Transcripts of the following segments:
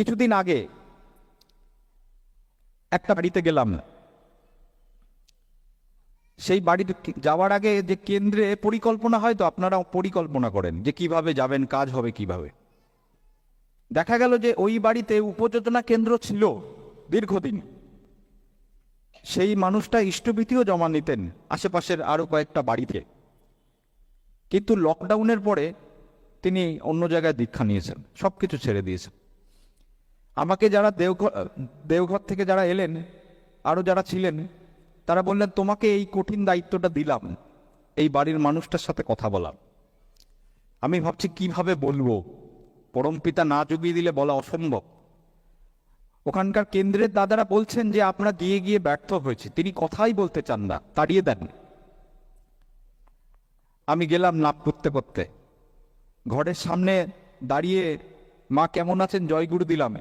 কিছুদিন আগে একটা বাড়িতে গেলাম। সেই বাড়িতে যাওয়ার আগে যে কেন্দ্রে পরিকল্পনা হয় তো আপনারা পরিকল্পনা করেন যে কীভাবে যাবেন, কাজ হবে কীভাবে। দেখা গেল যে ওই বাড়িতে উপযোজনা কেন্দ্র ছিল দীর্ঘদিন। সেই মানুষটা ইষ্টবিধিও জমা নিতেন আশেপাশের আরও কয়েকটা বাড়িতে। কিন্তু লকডাউনের পরে তিনি অন্য জায়গায় দীক্ষা নিয়েছেন সব কিছু ছেড়ে দিয়েছেন। আমাকে যারা দেওঘর দেওঘর থেকে যারা এলেন আরও যারা ছিলেন, তারা বললেন, তোমাকে এই কঠিন দায়িত্বটা দিলাম। এই বাড়ির মানুষটার সাথে কথা বলার। আমি ভাবছি, কীভাবে বলব? পরমপিতা না জুগিয়ে দিলে বলা অসম্ভব। ওখানকার কেন্দ্রের দাদারা বলছেন যে, আমরা দিয়ে গিয়ে ব্যর্থ হয়েছে। তিনি কথাই বলতে চান না। তাড়িয়ে দেন। আমি গেলাম নাপ করতে করতে। ঘরের সামনে দাঁড়িয়ে মা কেমন আছেন, জয়গুরু দিলাম।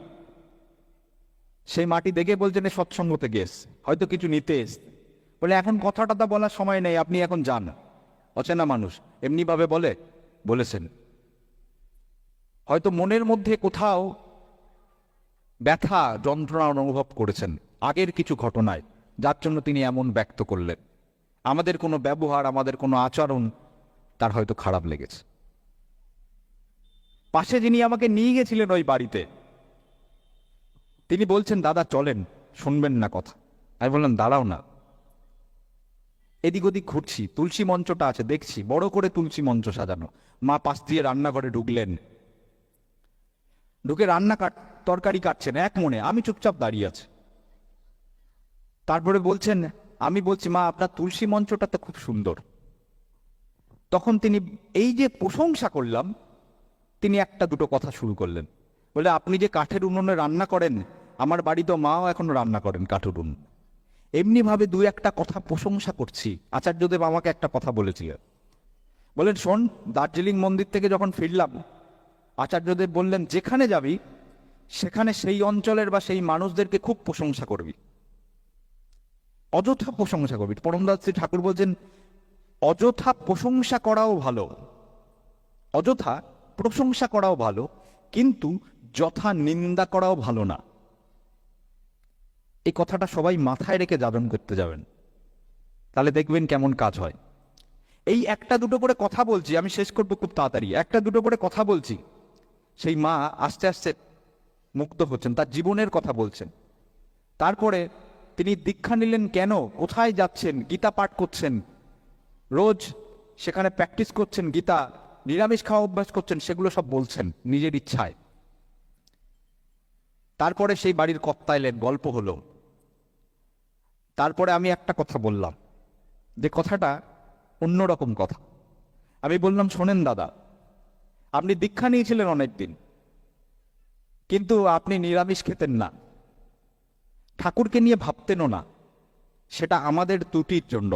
সেই মাটি দেখে বলছেন সৎসঙ্গ থেকে এসছে হয়তো কিছু নিতে এসছে। বলে, এখন কথাটা তো বলার সময় নেই, আপনি এখন যান। অচেনা মানুষ এমনিভাবে বলে, বলেছেন, হয়তো মনের মধ্যে কোথাও ব্যথা, যন্ত্রণা অনুভব করেছেন। আগের কিছু ঘটনায়, যার জন্য তিনি এমন ব্যক্ত করলেন। আমাদের কোনো ব্যবহার, আমাদের কোনো আচরণ, তার হয়তো খারাপ লেগেছে। পাশে যিনি আমাকে নিয়ে গেছিলেন ওই বাড়িতে তিনি বলছেন, দাদা, চলেন, শুনবেন না কথা। আমি বললাম, দাঁড়াও না। এদিক ওদিক ঘুরছি, তুলসী মঞ্চটা আছে, দেখছি, বড় করে তুলসী মঞ্চ সাজানো। মা পাশ দিয়ে রান্নাঘরে ঢুকলেন। ঢুকে রান্না কাট, তরকারি কাটছেন, এক মনে, আমি চুপচাপ দাঁড়িয়ে আছি। তারপরে বলছেন, আমি বলছি, মা, আপনার তুলসী মঞ্চটা তো খুব সুন্দর। তখন তিনি, এই যে প্রশংসা করলাম, তিনি একটা দুটো কথা শুরু করলেন। বলে আপনি যে কাঠের উনুনে রান্না করেন আমার বাড়িতে মাও এখন রান্না করেন কাঠের উনুন। এমনিভাবে দু একটা কথা প্রশংসা করছি। আচার্যদেব আমাকে একটা কথা বলেছিলেন। বলেন, শোন, দার্জিলিং মন্দির থেকে যখন ফিরলাম, আচার্যদেব বললেন, যেখানে যাবি, সেখানে সেই অঞ্চলের বা সেই মানুষদেরকে খুব প্রশংসা করবি। অযথা প্রশংসা করবি। পরমদাস শ্রী ঠাকুর বলছেন, অযথা প্রশংসা করাও ভালো। অযথা প্রশংসা করাও ভালো, কিন্তু যথা নিন্দা করাও ভালো না। এই কথাটা সবাই মাথায় রেখে যাজন করতে যাবেন। তাহলে দেখবেন কেমন কাজ হয়। এই একটা দুটো করে কথা বলছি, আমি শেষ করব খুব তাড়াতাড়ি। একটা দুটো করে কথা বলছি, সেই মা আস্তে আস্তে মুক্ত হচ্ছেন, তার জীবনের কথা বলছেন। তারপরে তিনি দীক্ষা নিলেন কেন? কোথায় যাচ্ছেন? গীতা পাঠ করছেন। রোজ সেখানে প্র্যাকটিস করছেন, গীতা নিরামিষ খাওয়া অভ্যাস করছেন, সেগুলো সব বলছেন নিজের ইচ্ছায়। তারপরে সেই বাড়ির কর্তা এলেন, গল্প হলো। তারপরে আমি একটা কথা বললাম। যে কথাটা অন্যরকম কথা। আমি বললাম, শোনেন দাদা, আপনি দীক্ষা নিয়েছিলেন অনেকদিন, কিন্তু আপনি নিরামিষ খেতেন না। ঠাকুরকে নিয়ে ভাবতেনও না। সেটা আমাদের ত্রুটির জন্য।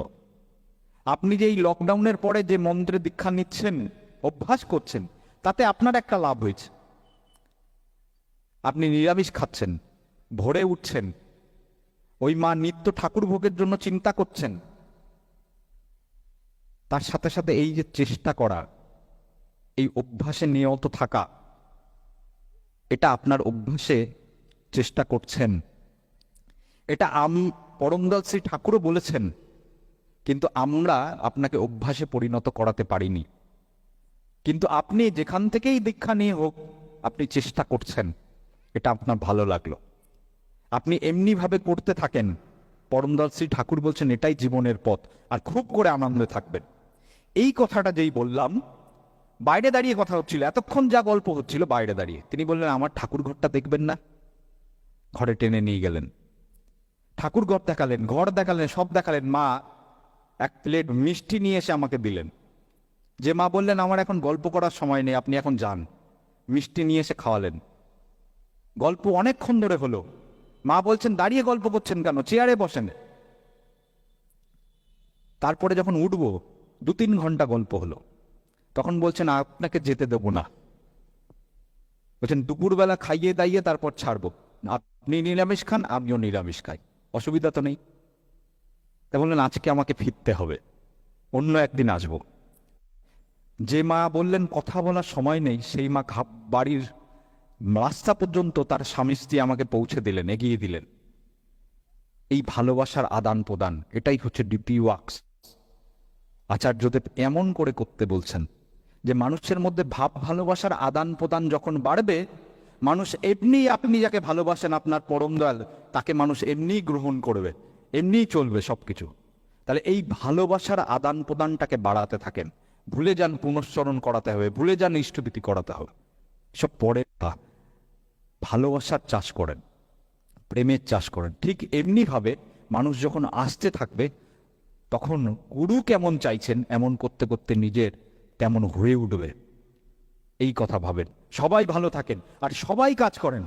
আপনি যে এই লকডাউনের পরে যে মন্ত্রে দীক্ষা নিচ্ছেন, অভ্যাস করছেন, তাতে আপনার একটা লাভ হয়েছে। আপনি নিরামিষ খাচ্ছেন, ভোরে উঠছেন ওই মা নিত্য ঠাকুর ভোগের জন্য চিন্তা করছেন। তার সাথে সাথে এই যে চেষ্টা করা, এই অভ্যাসে নিয়ত থাকা, এটা আপনার অভ্যাসে চেষ্টা করছেন। এটা আম পরমদল শ্রী ঠাকুরও বলেছেন, কিন্তু আমরা আপনাকে অভ্যাসে পরিণত করাতে পারিনি। কিন্তু আপনি যেখান থেকেই দীক্ষা নিয়ে হোক, আপনি চেষ্টা করছেন। এটা আপনার ভালো লাগল। আপনি এমনিভাবে করতে থাকেন। পরমদল শ্রী ঠাকুর বলছেন, এটাই জীবনের পথ। আর খুব করে আনন্দে থাকবেন। এই কথাটা যেই বললাম, বাইরে দাঁড়িয়ে কথা হচ্ছিল, এতক্ষণ যা গল্প হচ্ছিল বাইরে দাঁড়িয়ে। তিনি বললেন, আমার ঠাকুর ঘরটা দেখবেন না। ঘরে টেনে নিয়ে গেলেন। ঠাকুর ঘর দেখালেন ঘর দেখালেন, সব দেখালেন। মা এক প্লেট মিষ্টি নিয়ে এসে আমাকে দিলেন। যে মা বললেন, আমার এখন গল্প করার সময় নেই, আপনি এখন যান। মিষ্টি নিয়ে এসে খাওয়ালেন। গল্প অনেকক্ষণ ধরে হলো। মা বলছেন, দাঁড়িয়ে গল্প করছেন কেন? চেয়ারে বসেন। তারপরে যখন উঠবো, দু তিন ঘণ্টা গল্প হলো। তখন বলছেন, আপনাকে যেতে দেবো না। বলছেন, দুপুরবেলা খাইয়ে দাইয়ে তারপর ছাড়বো। আপনি নিরামিষ খান, আমিও নিরামিষ খাই। অসুবিধা তো নেই। তা বললেন, আজকে আমাকে ফিরতে হবে। অন্য একদিন আসব। যে মা বললেন, কথা বলার সময় নেই। সেই মা বাড়ির রাস্তা পর্যন্ত তার স্বামী স্ত্রী আমাকে পৌঁছে দিলেন, এগিয়ে দিলেন। এই ভালোবাসার আদান প্রদান, এটাই হচ্ছে ডিপি ওয়ার্কস আচার্যদেব এমন করে করতে বলছেন যে, মানুষের মধ্যে ভাব ভালোবাসার আদান প্রদান যখন বাড়বে, মানুষ এমনি আপনি যাকে ভালোবাসেন, আপনার পরম দয়াল, তাকে মানুষ এমনিই গ্রহণ করবে, এমনিই চলবে সবকিছু। তাহলে এই ভালোবাসার আদান প্রদানটাকে বাড়াতে থাকেন। ভুলে যান পুনঃস্মরণ করাতে হবে, ভুলে যান ইষ্টভীতি করাতে হবে। সব পরে ভালোবাসার চাষ করেন, প্রেমের চাষ করেন। ঠিক এমনিভাবে মানুষ যখন আসতে থাকবে, তখন গুরু কেমন চাইছেন, এমন করতে করতে নিজের তেমন হয়ে উঠবে? এই কথা ভাবেন। সবাই ভালো থাকেন, আর সবাই কাজ করেন।